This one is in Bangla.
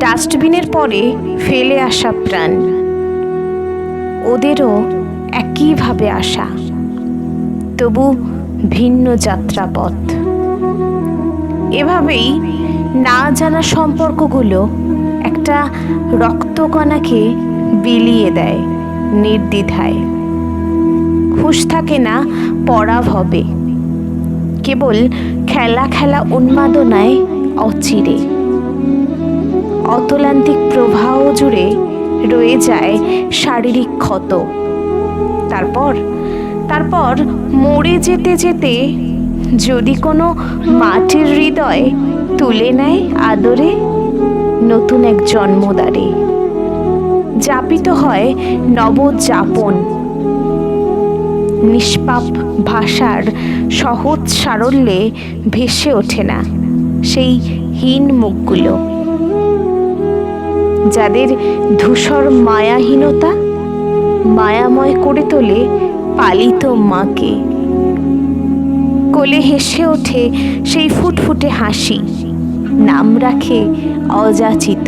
ডাস্টবিনের পরে ফেলে আসা প্রাণ। ওদেরও একইভাবে আসা। তবু ভিন্ন যাত্রাপথ। এভাবেই না জানা সম্পর্কগুলো একটা রক্তকণাকে বিলিয়ে দেয়, নির্দ্বিধায়। হুঁশ থাকে না পরাভবে কেবল খেলা খেলা উন্মাদনায় অচিরে। অতলান্তিক প্রবাহ জুড়ে রয়ে যায় শারীরিক ক্ষত। তারপর তারপর মরে যেতে যেতে যদি কোনো মাটির হৃদয় তুলে নেয় আদরে নতুন এক জন্মদ্বারে যাপিত হয় নবযাপন। নিষ্পাপ ভাষার সহজ সারল্যে ভেসে ওঠে না সেই হীন মুখগুলো। যাদের ধূসর মায়াহীনতা মায়াময় করে তোলে পালিত মাকে। কোলে হেসে ওঠে সেই ফুটফুটে হাসি, নাম রাখে অযাচিত।